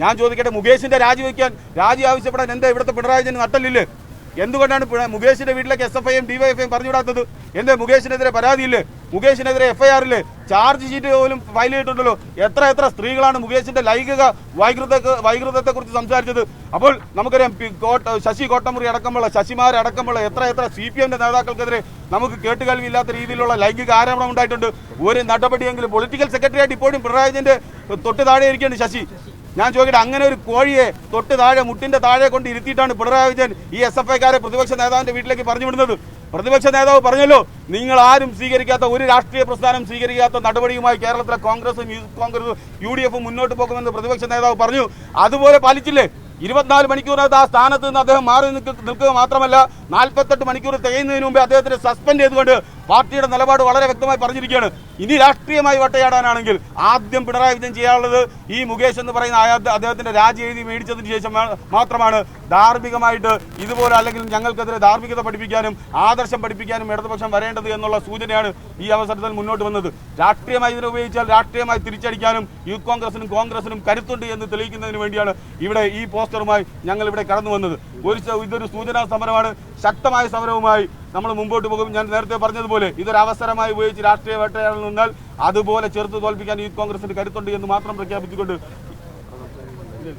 ഞാൻ ചോദിക്കട്ടെ മുകേഷിന്റെ രാജി വയ്ക്കാൻ രാജി ആവശ്യപ്പെടാൻ എന്താ ഇവിടുത്തെ പിണറായി വിജയൻ എന്തുകൊണ്ടാണ് മുകേഷിന്റെ വീട്ടിലേക്ക് എസ് എഫ് ഐയും ഡിവൈഎഫ്ഐയും പറഞ്ഞുവിടാത്തത്? എന്താ മുകേഷിനെതിരെ പരാതിയില്ലേ? മുകേഷിനെതിരെ എഫ്ഐആറില്ലേ ചാർജ് ഷീറ്റ് പോലും ഫയൽ ചെയ്തിട്ടുണ്ടല്ലോ. എത്ര എത്ര സ്ത്രീകളാണ് മുകേഷിന്റെ ലൈംഗിക വൈകൃത വൈകൃതത്തെ കുറിച്ച് സംസാരിച്ചത്? അപ്പോൾ നമുക്കറിയാം ശശി കോട്ടമുറി അടക്കമുള്ള ശശിമാർ അടക്കമുള്ള എത്ര എത്ര സി പി എമ്മിന്റെ നേതാക്കൾക്കെതിരെ നമുക്ക് കേട്ടുകേൾവിയില്ലാത്ത രീതിയിലുള്ള ലൈംഗിക ആരോപണം ഉണ്ടായിട്ടുണ്ട്. ഒരു നടപടിയെങ്കിലും പൊളിറ്റിക്കൽ സെക്രട്ടറി ആയിട്ട് ഇപ്പോഴും പിണറായി വിജയന്റെ തൊട്ട് താഴെ ഇരിക്കുകയാണ് ശശി. ഞാൻ ചോദിക്കട്ടെ അങ്ങനെ ഒരു കോഴിയെ തൊട്ട് താഴെ മുട്ടിന്റെ താഴെ കൊണ്ട് ഇരുത്തിയിട്ടാണ് പിണറായി വിജയൻ ഈ എസ് എഫ് ഐക്കാരെ പ്രതിപക്ഷ നേതാവിന്റെ വീട്ടിലേക്ക് പറഞ്ഞു വിടുന്നത്. പ്രതിപക്ഷ നേതാവ് പറഞ്ഞല്ലോ നിങ്ങൾ ആരും സ്വീകരിക്കാത്ത ഒരു രാഷ്ട്രീയ പ്രസ്ഥാനം സ്വീകരിക്കാത്ത നടപടിയുമായി കേരളത്തിലെ കോൺഗ്രസും യൂത്ത് കോൺഗ്രസും യു മുന്നോട്ട് പോകുമെന്ന് പ്രതിപക്ഷ നേതാവ് പറഞ്ഞു. അതുപോലെ പാലിച്ചില്ലേ? ഇരുപത്തിനാല് മണിക്കൂറിനകത്ത് ആ സ്ഥാനത്ത് നിന്ന് അദ്ദേഹം മാറി നിൽക്കുക മാത്രമല്ല നാൽപ്പത്തെട്ട് മണിക്കൂർ തികയുന്നതിന് മുമ്പേ അദ്ദേഹത്തിന് സസ്പെൻഡ് ചെയ്തുകൊണ്ട് പാർട്ടിയുടെ നിലപാട് വളരെ വ്യക്തമായി പറഞ്ഞിരിക്കുകയാണ്. ഇനി രാഷ്ട്രീയമായി വട്ടയാടാനാണെങ്കിൽ ആദ്യം പിണറായി വിജയൻ ചെയ്യാനുള്ളത് ഈ മുകേഷ് എന്ന് പറയുന്ന അദ്ദേഹത്തിന്റെ രാജി എഴുതി മേടിച്ചതിന് ശേഷം മാത്രമാണ്. ധാർമ്മികമായിട്ട് ഇതുപോലെ അല്ലെങ്കിൽ ഞങ്ങൾക്കെതിരെ ധാർമ്മികത പഠിപ്പിക്കാനും ആദർശം പഠിപ്പിക്കാനും ഇടതുപക്ഷം വരേണ്ടത് എന്നുള്ള സൂചനയാണ് ഈ അവസരത്തിൽ മുന്നോട്ട് വന്നത്. രാഷ്ട്രീയമായി ഇതിനെ ഉപയോഗിച്ചാൽ രാഷ്ട്രീയമായി തിരിച്ചടിക്കാനും യൂത്ത് കോൺഗ്രസിനും കോൺഗ്രസിനും കരുത്തുണ്ട് എന്ന് തെളിയിക്കുന്നതിന് വേണ്ടിയാണ് ഇവിടെ ഈ പോസ്റ്ററുമായി ഞങ്ങൾ ഇവിടെ കടന്നു വന്നത്. ഒരു ഇതൊരു സൂചനാ സമരമാണ്. ശക്തമായ സമരവുമായി നമ്മൾ മുമ്പോട്ട് പോകും. ഞാൻ നേരത്തെ പറഞ്ഞതുപോലെ ഇതൊരു അവസരമായി ഉപയോഗിച്ച് രാഷ്ട്രീയ വേട്ടയാടൽ നിന്നാൽ അതുപോലെ ചെറുത്ത് തോൽപ്പിക്കാൻ യൂത്ത് കോൺഗ്രസിന് കരുത്തുണ്ട് എന്ന് മാത്രം പ്രഖ്യാപിച്ചുകൊണ്ട്